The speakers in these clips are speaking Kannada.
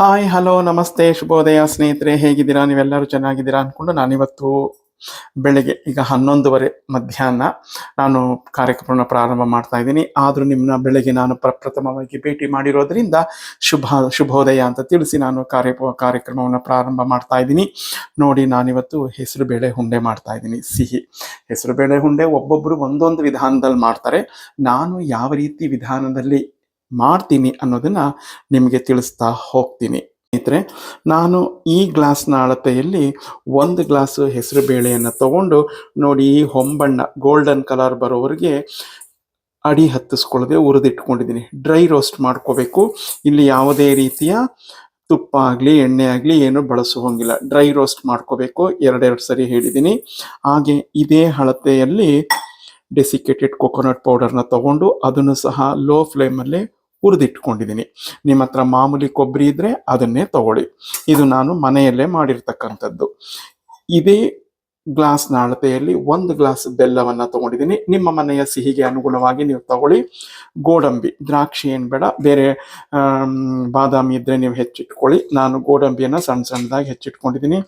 ಹಾಯ್ ಹಲೋ ನಮಸ್ತೆ, ಶುಭೋದಯ ಸ್ನೇಹಿತರೆ, ಹೇಗಿದ್ದೀರಾ? ನೀವೆಲ್ಲರೂ ಚೆನ್ನಾಗಿದ್ದೀರಾ ಅಂದ್ಕೊಂಡು ನಾನಿವತ್ತು ಬೆಳಗ್ಗೆ, ಈಗ ಹನ್ನೊಂದುವರೆ ಮಧ್ಯಾಹ್ನ ನಾನು ಕಾರ್ಯಕ್ರಮನ ಪ್ರಾರಂಭ ಮಾಡ್ತಾ ಇದ್ದೀನಿ. ಆದರೂ ನಿಮ್ಮನ್ನ ಬೆಳಗ್ಗೆ ನಾನು ಪ್ರಪ್ರಥಮವಾಗಿ ಭೇಟಿ ಮಾಡಿರೋದ್ರಿಂದ ಶುಭ, ಶುಭೋದಯ ಅಂತ ತಿಳಿಸಿ ನಾನು ಕಾರ್ಯ, ಕಾರ್ಯಕ್ರಮವನ್ನು ಪ್ರಾರಂಭ ಮಾಡ್ತಾ ಇದ್ದೀನಿ. ನೋಡಿ, ನಾನಿವತ್ತು ಹೆಸರು ಬೇಳೆ ಹುಂಡೆ ಮಾಡ್ತಾ ಇದ್ದೀನಿ. ಸಿಹಿ. ಹೆಸರು ಬೇಳೆ ಹುಂಡೆ ಒಬ್ಬೊಬ್ಬರು ಒಂದೊಂದು ವಿಧಾನದಲ್ಲಿ ಮಾಡ್ತಾರೆ. ನಾನು ಯಾವ ರೀತಿ ವಿಧಾನದಲ್ಲಿ ಮಾಡ್ತೀನಿ ಅನ್ನೋದನ್ನ ನಿಮಗೆ ತಿಳಿಸ್ತಾ ಹೋಗ್ತೀನಿ. ಸ್ನೇಹಿತರೆ, ನಾನು ಈ ಗ್ಲಾಸ್ನ ಅಳತೆಯಲ್ಲಿ ಒಂದು ಗ್ಲಾಸ್ ಹೆಸರು ಬೇಳೆಯನ್ನು ತಗೊಂಡು ನೋಡಿ ಈ ಹೊಂಬಣ್ಣ, ಗೋಲ್ಡನ್ ಕಲರ್ ಬರೋವರೆಗೆ ಅಡಿ ಹತ್ತಿಸ್ಕೊಳ್ಳದೆ ಉರಿದಿಟ್ಕೊಂಡಿದ್ದೀನಿ ಡ್ರೈ ರೋಸ್ಟ್ ಮಾಡ್ಕೋಬೇಕು. ಇಲ್ಲಿ ಯಾವುದೇ ರೀತಿಯ ತುಪ್ಪ ಆಗಲಿ, ಎಣ್ಣೆ ಆಗಲಿ ಏನು ಬಳಸುವಂಗಿಲ್ಲ. ಡ್ರೈ ರೋಸ್ಟ್ ಮಾಡ್ಕೋಬೇಕು. ಎರಡೆರಡು ಸರಿ ಹೇಳಿದ್ದೀನಿ. ಹಾಗೆ ಇದೇ ಅಳತೆಯಲ್ಲಿ ಡೆಸಿಕೇಟೆಡ್ ಕೊಕೊನಟ್ ಪೌಡರ್ನ ತಗೊಂಡು ಅದನ್ನು ಸಹ ಲೋ ಫ್ಲೇಮಲ್ಲೇ ಹುರಿದಿಟ್ಕೊಂಡಿದ್ದೀನಿ ನಿಮ್ಮ ಹತ್ರ ಮಾಮೂಲಿ ಕೊಬ್ಬರಿ ಇದ್ರೆ ಅದನ್ನೇ ತಗೊಳ್ಳಿ. ಇದು ನಾನು ಮನೆಯಲ್ಲೇ ಮಾಡಿರ್ತಕ್ಕಂಥದ್ದು. ಇದೇ ಗ್ಲಾಸ್ನ ಅಳತೆಯಲ್ಲಿ ಒಂದು ಗ್ಲಾಸ್ ಬೆಲ್ಲವನ್ನು ತಗೊಂಡಿದ್ದೀನಿ. ನಿಮ್ಮ ಮನೆಯ ಸಿಹಿಗೆ ಅನುಗುಣವಾಗಿ ನೀವು ತಗೊಳ್ಳಿ. ಗೋಡಂಬಿ, ದ್ರಾಕ್ಷಿ ಏನು ಬೇಡ. ಬೇರೆ ಬಾದಾಮಿ ಇದ್ದರೆ ನೀವು ಹೆಚ್ಚಿಟ್ಕೊಳ್ಳಿ. ನಾನು ಗೋಡಂಬಿಯನ್ನು ಸಣ್ಣ ಸಣ್ಣದಾಗಿ ಹೆಚ್ಚಿಟ್ಕೊಂಡಿದ್ದೀನಿ.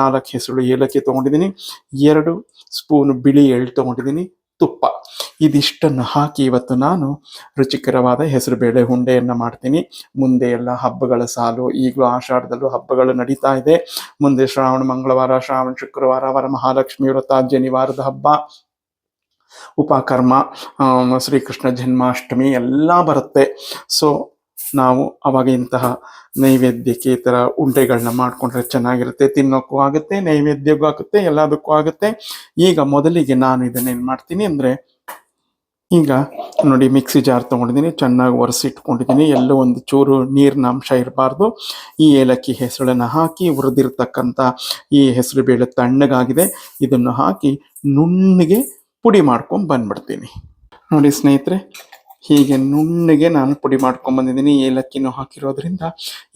ನಾಲ್ಕು ಹೆಸರು ಏಲಕ್ಕಿ ತೊಗೊಂಡಿದ್ದೀನಿ. ಎರಡು ಸ್ಪೂನ್ ಬಿಳಿ ಎಳ್ಳು ತೊಗೊಂಡಿದ್ದೀನಿ. ತುಪ್ಪ. ಇದಿಷ್ಟನ್ನು ಹಾಕಿ ಇವತ್ತು ನಾನು ರುಚಿಕರವಾದ ಹೆಸರು ಬೇಳೆ ಹುಂಡೆಯನ್ನು ಮಾಡ್ತೀನಿ. ಮುಂದೆ ಎಲ್ಲ ಹಬ್ಬಗಳ ಸಾಲು, ಈಗಲೂ ಆಷಾಢದಲ್ಲೂ ಹಬ್ಬಗಳು ನಡೀತಾ ಇದೆ. ಮುಂದೆ ಶ್ರಾವಣ, ಮಂಗಳವಾರ, ಶ್ರಾವಣ, ಶುಕ್ರವಾರ, ವರಮಹಾಲಕ್ಷ್ಮಿ ವ್ರತ ಜನಿವಾರದ ಹಬ್ಬ. ಉಪಕರ್ಮ ಶ್ರೀಕೃಷ್ಣ ಜನ್ಮಾಷ್ಟಮಿ ಎಲ್ಲ ಬರುತ್ತೆ. ಸೊ ನಾವು ಅವಾಗ ಇಂತಹ ನೈವೇದ್ಯಕ್ಕೆ ಈ ಥರ ಉಂಡೆಗಳನ್ನ ಮಾಡಿಕೊಂಡ್ರೆ ಚೆನ್ನಾಗಿರುತ್ತೆ, ತಿನ್ನೋಕ್ಕೂ ಆಗುತ್ತೆ ನೈವೇದ್ಯಕ್ಕೂ ಆಗುತ್ತೆ, ಎಲ್ಲದಕ್ಕೂ ಆಗುತ್ತೆ. ಈಗ ಮೊದಲಿಗೆ ನಾನು ಇದನ್ನೇನು ಮಾಡ್ತೀನಿ ಅಂದರೆ, ಈಗ ನೋಡಿ ಮಿಕ್ಸಿ ಜಾರ್ ತೊಗೊಂಡಿದ್ದೀನಿ, ಚೆನ್ನಾಗಿ ಒರೆಸಿಟ್ಕೊಂಡಿದ್ದೀನಿ. ಎಲ್ಲೋ ಒಂದು ಚೂರು ನೀರಿನ ಅಂಶ ಇರಬಾರ್ದು. ಈ ಏಲಕ್ಕಿ ಹೆಸರನ್ನು ಹಾಕಿ ಹುರಿದಿರ್ತಕ್ಕಂಥ ಈ ಹೆಸರು ಬೇಳೆ ತಣ್ಣಗಾಗಿದೆ, ಇದನ್ನು ಹಾಕಿ ನುಣ್ಣಗೆ ಪುಡಿ ಮಾಡ್ಕೊಂಡು ಬಂದ್ಬಿಡ್ತೀನಿ. ನೋಡಿ ಸ್ನೇಹಿತರೆ ಹೀಗೆ ನುಣ್ಣಗೆ ನಾನು ಪುಡಿ ಮಾಡ್ಕೊಂಡ್ ಬಂದಿದ್ದೀನಿ. ಏಲಕ್ಕಿನೂ ಹಾಕಿರೋದ್ರಿಂದ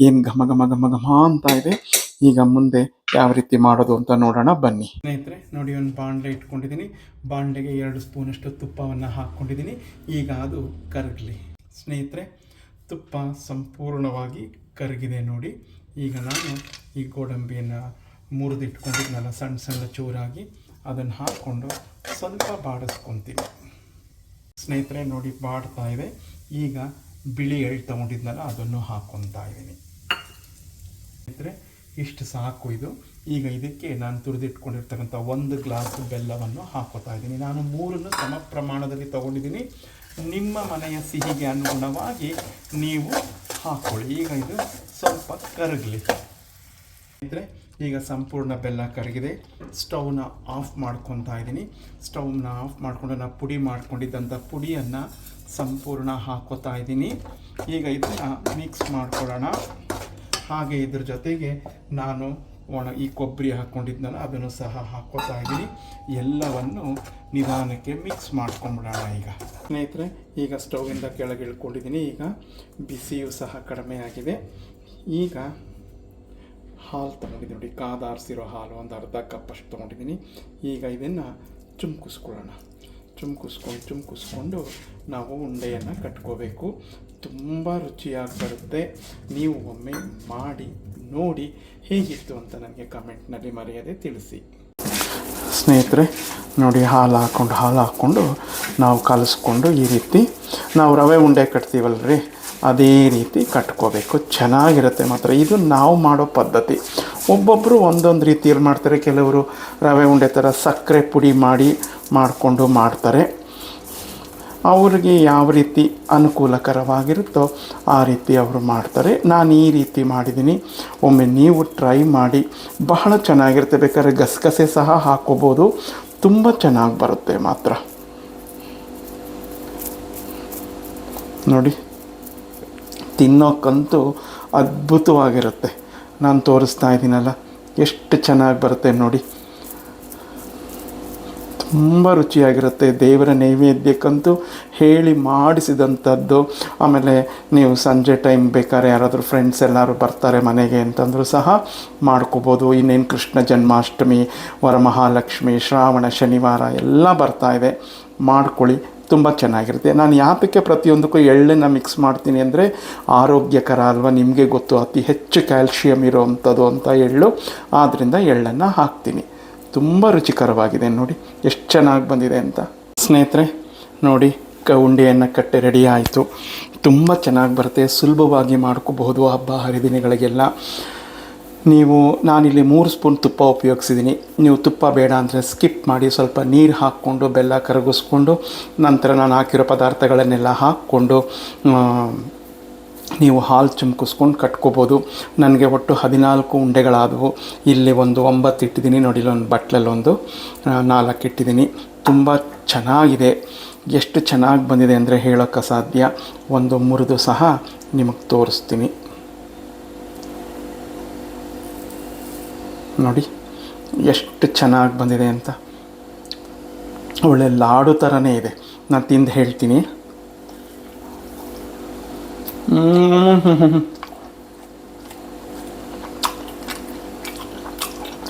ಏನು ಘಮ ಘಮ ಘಮ ಘಮ ಅಂತ ಇದೆ. ಈಗ ಮುಂದೆ ಯಾವ ರೀತಿ ಮಾಡೋದು ಅಂತ ನೋಡೋಣ. ಬನ್ನಿ. ಸ್ನೇಹಿತರೆ, ನೋಡಿ, ಒಂದು ಬಾಣಲೆ ಇಟ್ಕೊಂಡಿದ್ದೀನಿ. ಬಾಣಲೆಗೆ ಎರಡು ಸ್ಪೂನಷ್ಟು ತುಪ್ಪವನ್ನು ಹಾಕ್ಕೊಂಡಿದ್ದೀನಿ. ಈಗ ಅದು ಕರಗಲಿ. ಸ್ನೇಹಿತರೆ, ತುಪ್ಪ ಸಂಪೂರ್ಣವಾಗಿ ಕರಗಿದೆ ನೋಡಿ. ಈಗ ನಾನು ಈ ಗೋಡಂಬಿಯನ್ನು ಮುರಿದಿಟ್ಕೊಂಡಿದ್ನಲ್ಲ, ಸಣ್ಣ ಸಣ್ಣ ಚೂರಾಗಿ, ಅದನ್ನು ಹಾಕ್ಕೊಂಡು ಸ್ವಲ್ಪ ಬಾಡಿಸ್ಕೊತೀನಿ. ಸ್ನೇಹಿತರೆ, ನೋಡಿ ಬಾಡ್ತಾ ಇದೆ ಈಗ ಬಿಳಿ ಎಳ್ಳು ತಗೊಂಡಿದ್ನಲ್ಲ, ಅದನ್ನು ಹಾಕ್ಕೊತಾ ಇದ್ದೀನಿ. ಸ್ನೇಹಿತರೆ, ಇಷ್ಟು ಸಾಕು ಇದು. ಈಗ ಇದಕ್ಕೆ ನಾನು ತುರಿದಿಟ್ಕೊಂಡಿರ್ತಕ್ಕಂಥ ಒಂದು ಗ್ಲಾಸ್ ಬೆಲ್ಲವನ್ನು ಹಾಕೋತಾ ಇದ್ದೀನಿ. ನಾನು ಮೂರನ್ನು ಸಮ ಪ್ರಮಾಣದಲ್ಲಿ ತಗೊಂಡಿದ್ದೀನಿ. ನಿಮ್ಮ ಮನೆಯ ಸಿಹಿಗೆ ಅನುಗುಣವಾಗಿ ನೀವು ಹಾಕ್ಕೊಳ್ಳಿ ಈಗ ಇದು ಸ್ವಲ್ಪ ಕರಗಲಿ. ಸ್ನೇಹಿತರೆ ಈಗ ಸಂಪೂರ್ಣ ಬೆಲ್ಲ ಕರಗಿದೆ. ಸ್ಟವ್ನ ಆಫ್ ಮಾಡ್ಕೊತಾ ಇದ್ದೀನಿ. ಸ್ಟೌವ್ನ ಆಫ್ ಮಾಡಿಕೊಂಡು ನಾನು ಪುಡಿ ಮಾಡ್ಕೊಂಡಿದ್ದಂಥ ಪುಡಿಯನ್ನು ಸಂಪೂರ್ಣ ಹಾಕೋತಾ ಇದ್ದೀನಿ. ಈಗ ಇದನ್ನು ಮಿಕ್ಸ್ ಮಾಡ್ಕೊಳ್ಳೋಣ. ಹಾಗೆ ಇದ್ರ ಜೊತೆಗೆ ನಾನು ಒಣ ಈ ಕೊಬ್ಬರಿ ಹಾಕ್ಕೊಂಡಿದ್ನಲ್ಲ ಅದನ್ನು ಸಹ ಹಾಕೋತಾ ಇದ್ದೀನಿ. ಎಲ್ಲವನ್ನು ನಿಧಾನಕ್ಕೆ ಮಿಕ್ಸ್ ಮಾಡ್ಕೊಂಬಿಡೋಣ ಈಗ. ಸ್ನೇಹಿತರೆ, ಈಗ ಸ್ಟೌವಿಂದ ಕೆಳಗೆ ಇಳ್ಕೊಂಡಿದ್ದೀನಿ. ಈಗ ಬಿಸಿಯೂ ಸಹ ಕಡಿಮೆ ಆಗಿದೆ. ಈಗ ಹಾಲು ತೊಗೊಂಡಿದ್ದೀನಿ ನೋಡಿ ಕಾದಾರಿಸಿರೋ ಹಾಲು, ಒಂದು ಅರ್ಧ ಕಪ್ ಅಷ್ಟು ತೊಗೊಂಡಿದ್ದೀನಿ. ಈಗ ಇದನ್ನು ಚುಮ್ಕಿಸ್ಕೊಳ್ಳೋಣ. ಚುಮ್ಕಿಸ್ಕೊಂಡು ಚುಮ್ಕಿಸ್ಕೊಂಡು ನಾವು ಉಂಡೆಯನ್ನು ಕಟ್ಕೋಬೇಕು. ತುಂಬ ರುಚಿಯಾಗಿ ಬರುತ್ತೆ. ನೀವು ಒಮ್ಮೆ ಮಾಡಿ, ನೋಡಿ ಹೇಗಿತ್ತು ಅಂತ ನನಗೆ ಕಮೆಂಟ್ನಲ್ಲಿ ಮರೆಯದೆ ತಿಳಿಸಿ. ಸ್ನೇಹಿತರೆ, ನೋಡಿ, ಹಾಲು ಹಾಕ್ಕೊಂಡು ಹಾಲು ಹಾಕ್ಕೊಂಡು ನಾವು ಕಲಿಸ್ಕೊಂಡು ಈ ರೀತಿ ನಾವು ರವೆ ಉಂಡೆ ಕಟ್ತೀವಲ್ರಿ? ಅದೇ ರೀತಿ ಕಟ್ಕೋಬೇಕು. ಚೆನ್ನಾಗಿರುತ್ತೆ ಮಾತ್ರ. ಇದು ನಾವು ಮಾಡೋ ಪದ್ಧತಿ. ಒಬ್ಬೊಬ್ಬರು ಒಂದೊಂದು ರೀತಿಯಲ್ಲಿ ಮಾಡ್ತಾರೆ? ಕೆಲವರು ರವೆ ಉಂಡೆ ಥರ ಸಕ್ಕರೆ ಪುಡಿ ಮಾಡಿ, ಮಾಡಿಕೊಂಡು ಮಾಡ್ತಾರೆ. ಅವ್ರಿಗೆ ಯಾವ ರೀತಿ ಅನುಕೂಲಕರವಾಗಿರುತ್ತೋ ಆ ರೀತಿ ಅವರು ಮಾಡ್ತಾರೆ. ನಾನು ಈ ರೀತಿ ಮಾಡಿದ್ದೀನಿ. ಒಮ್ಮೆ ನೀವು ಟ್ರೈ ಮಾಡಿ. ಬಹಳ ಚೆನ್ನಾಗಿರುತ್ತೆ. ಬೇಕಾದ್ರೆ ಗಸಗಸೆ ಸಹ ಹಾಕೋಬೋದು. ತುಂಬ ಚೆನ್ನಾಗಿ ಬರುತ್ತೆ ಮಾತ್ರ. ನೋಡಿ. ತಿನ್ನೋಕ್ಕಂತೂ ಅದ್ಭುತವಾಗಿರುತ್ತೆ. ನಾನು ತೋರಿಸ್ತಾ ಇದ್ದೀನಲ್ಲ ಎಷ್ಟು ಚೆನ್ನಾಗಿ ಬರುತ್ತೆ ನೋಡಿ. ತುಂಬ ರುಚಿಯಾಗಿರುತ್ತೆ, ದೇವರ ನೈವೇದ್ಯಕ್ಕಂತೂ ಹೇಳಿ ಮಾಡಿಸಿದಂಥದ್ದು. ಆಮೇಲೆ ನೀವು ಸಂಜೆ ಟೈಮ್ ಬೇಕಾದ್ರೆ ಯಾರಾದರೂ ಫ್ರೆಂಡ್ಸ್ ಎಲ್ಲರೂ ಬರ್ತಾರೆ ಮನೆಗೆ ಅಂತಂದರೂ ಸಹ ಮಾಡ್ಕೋಬೋದು. ಇನ್ನೇನು ಕೃಷ್ಣ ಜನ್ಮಾಷ್ಟಮಿ, ವರಮಹಾಲಕ್ಷ್ಮಿ, ಶ್ರಾವಣ, ಶನಿವಾರ ಎಲ್ಲ ಬರ್ತಾ ಇದೆ. ಮಾಡ್ಕೊಳ್ಳಿ. ತುಂಬ ಚೆನ್ನಾಗಿರುತ್ತೆ. ನಾನು ಯಾತಕ್ಕೆ ಪ್ರತಿಯೊಂದಕ್ಕೂ ಎಳ್ಳನ್ನು ಮಿಕ್ಸ್ ಮಾಡ್ತೀನಿ ಅಂದರೆ ಆರೋಗ್ಯಕರ ಅಲ್ವಾ? ನಿಮಗೆ ಗೊತ್ತು, ಅತಿ ಹೆಚ್ಚು ಕ್ಯಾಲ್ಶಿಯಂ ಇರೋವಂಥದ್ದು ಅಂತ ಎಳ್ಳು. ಆದ್ದರಿಂದ ಎಳ್ಳನ್ನು ಹಾಕ್ತೀನಿ. ತುಂಬ ರುಚಿಕರವಾಗಿದೆ ನೋಡಿ. ಎಷ್ಟು ಚೆನ್ನಾಗಿ ಬಂದಿದೆ ಅಂತ. ಸ್ನೇಹಿತರೆ, ನೋಡಿ, ಕ ಉಂಡೆಯನ್ನು ಕಟ್ಟೆ ರೆಡಿ ಆಯಿತು. ತುಂಬ ಚೆನ್ನಾಗಿ ಬರುತ್ತೆ. ಸುಲಭವಾಗಿ ಮಾಡ್ಕೋಬಹುದು ಹಬ್ಬ, ಹರಿದಿನಗಳಿಗೆಲ್ಲ. ನೀವು, ನಾನಿಲ್ಲಿ ಮೂರು ಸ್ಪೂನ್ ತುಪ್ಪ ಉಪಯೋಗಿಸಿದ್ದೀನಿ ನೀವು ತುಪ್ಪ ಬೇಡ ಅಂದರೆ ಸ್ಕಿಪ್ ಮಾಡಿ, ಸ್ವಲ್ಪ ನೀರು ಹಾಕ್ಕೊಂಡು, ಬೆಲ್ಲ ಕರಗಿಸ್ಕೊಂಡು, ನಂತರ ನಾನು ಹಾಕಿರೋ ಪದಾರ್ಥಗಳನ್ನೆಲ್ಲ ಹಾಕ್ಕೊಂಡು ನೀವು ಹಾಲು ಚುಮ್ಕಿಸ್ಕೊಂಡು ಕಟ್ಕೋಬೋದು. ನನಗೆ ಒಟ್ಟು ಹದಿನಾಲ್ಕು ಉಂಡೆಗಳಾದವು. ಇಲ್ಲಿ ಒಂದು ಒಂಬತ್ತು ಇಟ್ಟಿದ್ದೀನಿ ನೋಡಿ ಒಂದು ಬಟ್ಲಲ್ಲೊಂದು ನಾಲ್ಕು ಇಟ್ಟಿದ್ದೀನಿ ತುಂಬ ಚೆನ್ನಾಗಿದೆ. ಎಷ್ಟು ಚೆನ್ನಾಗಿ ಬಂದಿದೆ ಅಂದರೆ ಹೇಳೋಕ್ಕೆ ಸಾಧ್ಯ ಒಂದು ಮುರಿದು ಸಹ ನಿಮಗೆ ತೋರಿಸ್ತೀನಿ. ನೋಡಿ, ಎಷ್ಟು ಚೆನ್ನಾಗಿ ಬಂದಿದೆ ಅಂತ. ಒಳ್ಳೆ ಲಾಡು ಥರನೇ ಇದೆ. ನಾನು ತಿಂದು ಹೇಳ್ತೀನಿ. ಮ್ಮ್.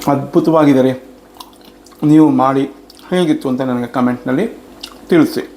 ಅದ್ಭುತವಾಗಿದೆ ರೀ ನೀವು ಮಾಡಿ ಹೇಗಿತ್ತು ಅಂತ ನನಗೆ ಕಮೆಂಟ್ನಲ್ಲಿ ತಿಳಿಸಿ.